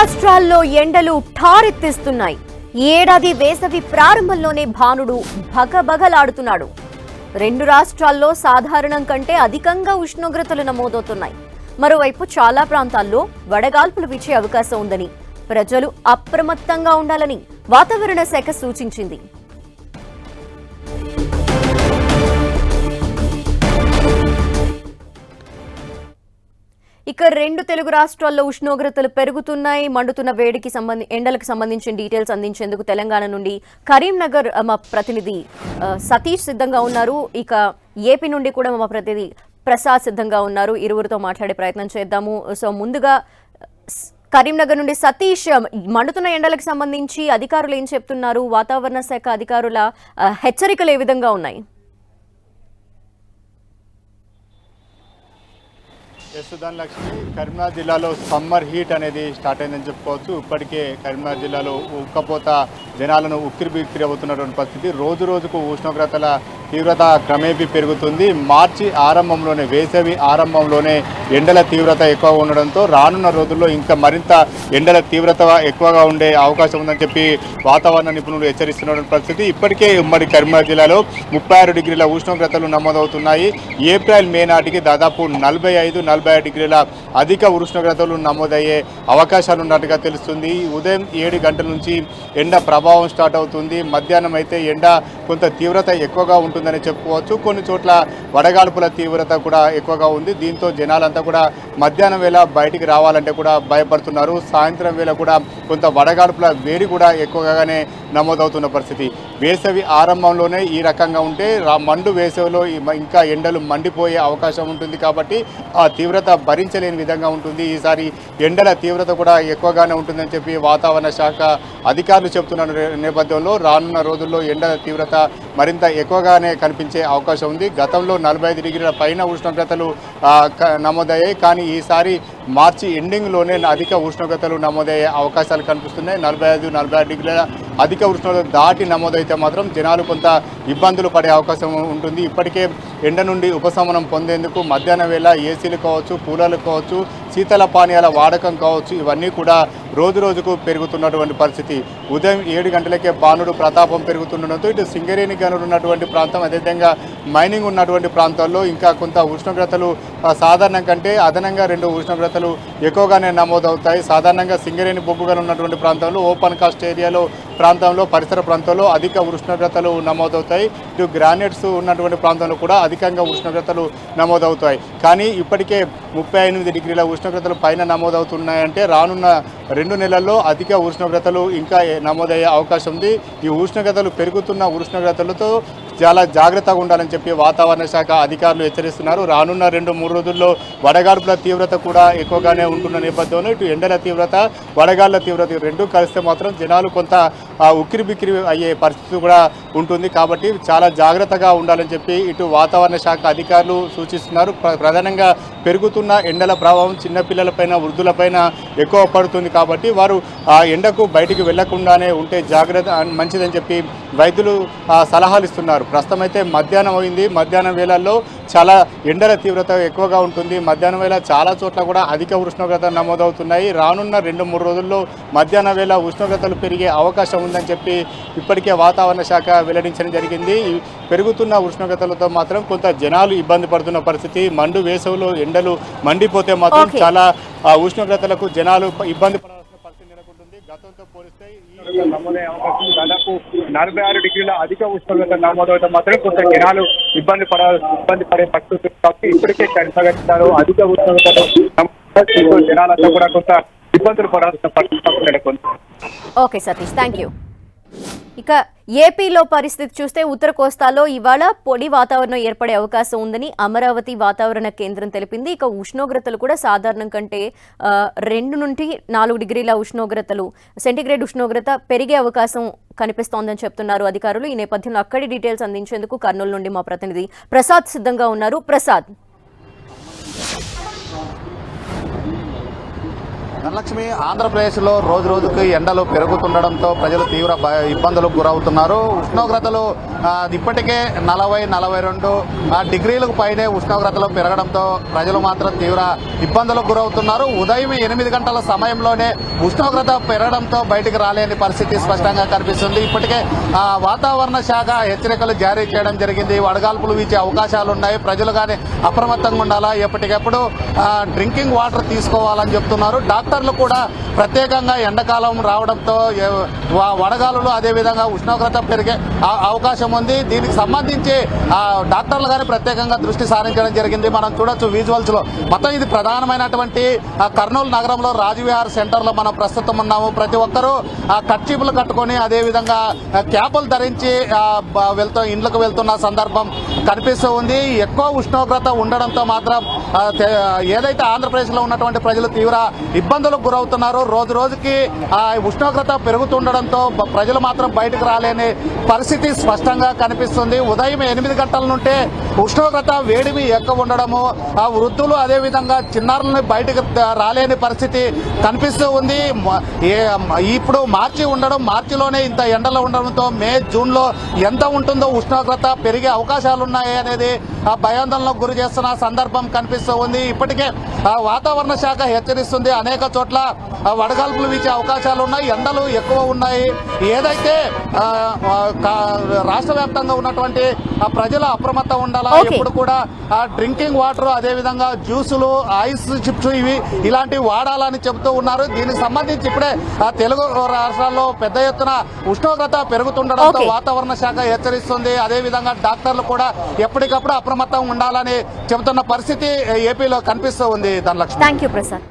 రాష్ట్రాల్లో ఎండలు ఠారెత్తిస్తున్నాయి. ఈ ఏడాది వేసవి ప్రారంభంలోనే భానుడు భగభగలాడుతున్నాడు. రెండు రాష్ట్రాల్లో సాధారణం కంటే అధికంగా ఉష్ణోగ్రతలు నమోదవుతున్నాయి. మరోవైపు చాలా ప్రాంతాల్లో వడగాల్పులు వీచే అవకాశం ఉందని ప్రజలు అప్రమత్తంగా ఉండాలని వాతావరణ శాఖ సూచించింది. ఇక రెండు తెలుగు రాష్ట్రాల్లో ఉష్ణోగ్రతలు పెరుగుతున్నాయి. మండుతున్న వేడికి సంబంధి ఎండలకు సంబంధించిన డీటెయిల్స్ అందించేందుకు తెలంగాణ నుండి కరీంనగర్ మా ప్రతినిధి సతీష్ సిద్ధంగా ఉన్నారు. ఇక ఏపీ నుండి కూడా మా ప్రతినిధి ప్రసాద్ సిద్ధంగా ఉన్నారు. ఇరువురితో మాట్లాడే ప్రయత్నం చేద్దాము. సో ముందుగా కరీంనగర్ నుండి సతీష్ మండుతున్న ఎండలకు సంబంధించి అధికారులు ఏం చెప్తున్నారు? వాతావరణ శాఖ అధికారుల హెచ్చరికలు ఏ విధంగా ఉన్నాయి? ప్రస్తుతం లక్ష్మి కరీంనగర్ జిల్లాలో సమ్మర్ హీట్ అనేది స్టార్ట్ అయిందని చెప్పుకోవచ్చు. ఇప్పటికే కరీంనగర్ జిల్లాలో ఉక్కపోత జనాలను ఉక్కిరి బిక్కిరి అవుతున్నటువంటి పరిస్థితి. రోజు రోజుకు ఉష్ణోగ్రతల తీవ్రత క్రమేపీ పెరుగుతుంది. మార్చి ఆరంభంలోనే వేసవి ఆరంభంలోనే ఎండల తీవ్రత ఎక్కువగా ఉండడంతో రానున్న రోజుల్లో ఇంకా మరింత ఎండల తీవ్రత ఎక్కువగా ఉండే అవకాశం ఉందని చెప్పి వాతావరణ నిపుణులు హెచ్చరిస్తున్న పరిస్థితి. ఇప్పటికే ఉమ్మడి కరీంనగర్ జిల్లాలో ముప్పై ఆరు డిగ్రీల ఉష్ణోగ్రతలు నమోదవుతున్నాయి. ఏప్రిల్ మే నాటికి దాదాపు నలభై ఐదు నలభై ఆరు డిగ్రీల అధిక ఉష్ణోగ్రతలు నమోదయ్యే అవకాశాలు ఉన్నట్టుగా తెలుస్తుంది. ఉదయం ఏడు గంటల నుంచి ఎండ ప్రభావం స్టార్ట్ అవుతుంది. మధ్యాహ్నం అయితే ఎండ కొంత తీవ్రత ఎక్కువగా ఉంటుందని చెప్పుకోవచ్చు. కొన్ని చోట్ల వడగాల్పుల తీవ్రత కూడా ఎక్కువగా ఉంది. దీంతో జనాలంతా కూడా మధ్యాహ్నం వేళ బయటికి రావాలంటే కూడా భయపడుతున్నారు. సాయంత్రం వేళ కూడా కొంత వడగాల్పుల వేడి కూడా ఎక్కువగానే నమోదవుతున్న పరిస్థితి. వేసవి ఆరంభంలోనే ఈ రకంగా ఉంటే మండు వేసవిలో ఇంకా ఎండలు మండిపోయే అవకాశం ఉంటుంది కాబట్టి ఆ తీవ్రత భరించలేని విధంగా ఉంటుంది. ఈసారి ఎండల తీవ్రత కూడా ఎక్కువగానే ఉంటుందని చెప్పి వాతావరణ శాఖ అధికారులు చెప్తున్న నేపథ్యంలో రానున్న రోజుల్లో ఎండల తీవ్రత మరింత ఎక్కువగానే కనిపించే అవకాశం ఉంది. గతంలో నలభై ఐదు డిగ్రీల పైన ఉష్ణోగ్రతలు నమోదయ్యాయి. కానీ ఈసారి మార్చి ఎండింగ్లోనే అధిక ఉష్ణోగ్రతలు నమోదయ్యే అవకాశాలు కనిపిస్తున్నాయి. నలభై ఐదు నలభై డిగ్రీల అధిక ఉష్ణోగ్రత దాటి నమోదైతే మాత్రం జనాలు కొంత ఇబ్బందులు పడే అవకాశం ఉంటుంది. ఇప్పటికే ఎండ నుండి ఉపశమనం పొందేందుకు మధ్యాహ్న వేళ ఏసీలు కావచ్చు కూలర్లు కావచ్చు శీతల పానీయాల వాడకం కావచ్చు ఇవన్నీ కూడా రోజు రోజుకు పెరుగుతున్నటువంటి పరిస్థితి. ఉదయం ఏడు గంటలకే బాణుడు ప్రతాపం పెరుగుతుండడంతో ఇటు సింగరేణి గనులు ఉన్నటువంటి ప్రాంతం అదేవిధంగా మైనింగ్ ఉన్నటువంటి ప్రాంతాల్లో ఇంకా కొంత ఉష్ణోగ్రతలు సాధారణం కంటే అదనంగా రెండు ఉష్ణోగ్రతలు ఎక్కువగానే నమోదవుతాయి. సాధారణంగా సింగరేణి బొగ్గుగలు ఉన్నటువంటి ప్రాంతంలో ఓపెన్ కాస్ట్ ఏరియాలో ప్రాంతంలో పరిసర ప్రాంతాల్లో అధిక ఉష్ణోగ్రతలు నమోదవుతాయి. ఇటు గ్రానైట్స్ ఉన్నటువంటి ప్రాంతంలో కూడా అధికంగా ఉష్ణోగ్రతలు నమోదవుతాయి. కానీ ఇప్పటికే ముప్పై ఎనిమిది డిగ్రీల ఉష్ణోగ్రతలు పైన నమోదవుతున్నాయంటే రానున్న రెండు నెలల్లో అధిక ఉష్ణోగ్రతలు ఇంకా నమోదయ్యే అవకాశం ఉంది. ఈ ఉష్ణోగ్రతలు పెరుగుతున్న ఉష్ణోగ్రతలతో చాలా జాగ్రత్తగా ఉండాలని చెప్పి వాతావరణ శాఖ అధికారులు హెచ్చరిస్తున్నారు. రానున్న రెండు మూడు రోజుల్లో వడగాడుపుల తీవ్రత కూడా ఎక్కువగానే ఉంటున్న నేపథ్యంలో ఇటు ఎండల తీవ్రత వడగాళ్ళ తీవ్రత రెండు కలిస్తే మాత్రం జనాలు కొంత ఆ, ఉక్కిరి బిక్కిరి అయ్యే పరిస్థితి కూడా ఉంటుంది. కాబట్టి చాలా జాగ్రత్తగా ఉండాలని చెప్పి ఇటు వాతావరణ శాఖ అధికారులు సూచిస్తున్నారు. ప్ర- ప్రధానంగా పెరుగుతున్న ఎండల ప్రభావం చిన్నపిల్లలపైన వృద్ధులపైన ఎక్కువ పడుతుంది. కాబట్టి వారు ఆ ఎండకు బయటికి వెళ్ళకుండానే ఉంటే జాగ్రత్త మంచిదని చెప్పి వైద్యులు సలహాలు ఇస్తున్నారు. ప్రస్తుతం అయితే మధ్యాహ్నం అయింది. మధ్యాహ్నం వేళల్లో చాలా ఎండల తీవ్రత ఎక్కువగా ఉంటుంది. మధ్యాహ్నం వేళ చాలా చోట్ల కూడా అధిక ఉష్ణోగ్రత నమోదవుతున్నాయి. రానున్న రెండు మూడు రోజుల్లో మధ్యాహ్న వేళ ఉష్ణోగ్రతలు పెరిగే అవకాశం ఉందని చెప్పి ఇప్పటికే వాతావరణ శాఖ వెల్లడించడం జరిగింది. పెరుగుతున్న ఉష్ణోగ్రతలతో మాత్రం కొంత జనాలు ఇబ్బంది పడుతున్న పరిస్థితి. మండు వేసవిలో ఎండలు మండిపోతే మాత్రం. చాలా ఆ, ఉష్ణోగ్రతలకు జనాలు ఇబ్బంది నెలకొంటుంది గతంతో పోలిస్తే ఈ నమోదయ్యే అవకాశం దాదాపు నలభై ఆరు డిగ్రీల అధిక ఉష్ణోగ్రత నమోదవడం మాత్రం కొంత జనాలు ఇబ్బంది పడ ఇబ్బంది పడే పరిస్థితి. కాబట్టి ఇప్పటికే జిల్లాలో అధిక ఉష్ణోగ్రతలు జనాలంతా కూడా కొంత ఇబ్బందులు పడాల్సిన పరిస్థితి నెలకొంది ఓకే సతీష్ థ్యాంక్ యూ ఇక ఏపీలో పరిస్థితి చూస్తే ఉత్తర కోస్తాలో ఇవాళ పొడి వాతావరణం ఏర్పడే అవకాశం ఉందని అమరావతి వాతావరణ కేంద్రం తెలిపింది. ఇక ఉష్ణోగ్రతలు కూడా సాధారణం కంటే రెండు నుండి నాలుగు డిగ్రీల ఉష్ణోగ్రతలు సెంటిగ్రేడ్ ఉష్ణోగ్రత పెరిగే అవకాశం కనిపిస్తోందని చెప్తున్నారు అధికారులు. ఈ నేపథ్యంలో అక్కడి డీటెయిల్స్ అందించేందుకు కర్నూలు నుండి మా ప్రతినిధి ప్రసాద్ సిద్ధంగా ఉన్నారు. ప్రసాద్. ధనలక్ష్మి ఆంధ్రప్రదేశ్లో రోజు రోజుకి ఎండలు పెరుగుతుండడంతో ప్రజలు తీవ్ర భయ- ఇబ్బందులకు గురవుతున్నారు. ఉష్ణోగ్రతలు ఇప్పటికే నలభై నలభై రెండు. డిగ్రీలకు పైనే ఉష్ణోగ్రతలు పెరగడంతో ప్రజలు మాత్రం తీవ్ర ఇబ్బందులకు గురవుతున్నారు. ఉదయం ఎనిమిది గంటల సమయంలోనే ఉష్ణోగ్రత పెరగడంతో బయటికి రాలేని పరిస్థితి స్పష్టంగా కనిపిస్తుంది. ఇప్పటికే వాతావరణ శాఖ హెచ్చరికలు జారీ చేయడం జరిగింది. వడగాల్పులు వీచే అవకాశాలు ఉన్నాయి. ప్రజలు కానీ అప్రమత్తంగా ఉండాలా? ఎప్పటికప్పుడు డ్రింకింగ్ వాటర్ తీసుకోవాలని చెప్తున్నారు. డాక్టర్లు కూడా ప్రత్యేకంగా ఎండాకాలం రావడంతో వడగాలులు అదేవిధంగా ఉష్ణోగ్రత పెరిగే అవకాశం అవకాశం ఉంది. దీనికి సంబంధించి డాక్టర్లు కానీ ప్రత్యేకంగా దృష్టి సారించడం జరిగింది. మనం చూడొచ్చు విజువల్స్లో. మొత్తం ఇది ప్రధానమైనటువంటి ఆ, కర్నూలు నగరంలో రాజవిహార్ సెంటర్లో మనం ప్రస్తుతం ఉన్నాము. ప్రతి ఒక్కరూ ఆ కర్చీపులు కట్టుకొని అదేవిధంగా క్యాపులు ధరించి వెళ్తూ ఇండ్లకు వెళ్తున్న సందర్భం కనిపిస్తూ ఉంది. ఎక్కువ ఉష్ణోగ్రత ఉండడంతో మాత్రం ఏదైతే ఆంధ్రప్రదేశ్లో ఉన్నటువంటి ప్రజలు తీవ్ర ఇబ్బందులకు గురవుతున్నారో రోజు రోజుకి ఆ ఉష్ణోగ్రత పెరుగుతుండడంతో ప్రజలు మాత్రం బయటకు రాలేని పరిస్థితి స్పష్టంగా కనిపిస్తుంది. ఉదయం ఎనిమిది గంటల నుంటే ఉష్ణోగ్రత వేడిమి ఎక్కువ ఉండడము ఆ వృద్ధులు అదేవిధంగా చిన్నారులని బయటకు రాలేని పరిస్థితి కనిపిస్తూ ఉంది. ఇప్పుడు మార్చి ఉండడం మార్చిలోనే ఇంత ఎండలు ఉండడంతో మే జూన్లో ఎంత ఉంటుందో ఉష్ణోగ్రత పెరిగే అవకాశాలున్నాయి అనేది ఆ భయాందోళనకు గురి చేస్తున్న సందర్భం కనిపిస్తుంది. కనిపిస్తూ ఉంది ఇప్పటికే ఆ వాతావరణ శాఖ హెచ్చరిస్తుంది. అనేక చోట్ల వడగాల్పులు వీచే అవకాశాలు ఉన్నాయి ఎండలు ఎక్కువ ఉన్నాయి. ఏదైతే రాష్ట్ర వ్యాప్తంగా ఉన్నటువంటి ప్రజలు అప్రమత్తం ఉండాలా. ఎప్పుడు కూడా ఆ డ్రింకింగ్ వాటర్ అదే విధంగా జ్యూసులు ఐస్ చిప్స్ ఇవి ఇలాంటివి వాడాలని చెబుతూ ఉన్నారు. దీనికి సంబంధించి ఇప్పుడే తెలుగు రాష్ట్రాల్లో పెద్ద ఎత్తున ఉష్ణోగ్రత పెరుగుతుండడంతో. వాతావరణ శాఖ హెచ్చరిస్తుంది. అదే విధంగా డాక్టర్లు కూడా ఎప్పటికప్పుడు అప్రమత్తం ఉండాలని చెబుతున్న పరిస్థితి ఏపీలో కనిపిస్తూ ఉంది. ధనలక్ష్మి. Thank you Prasad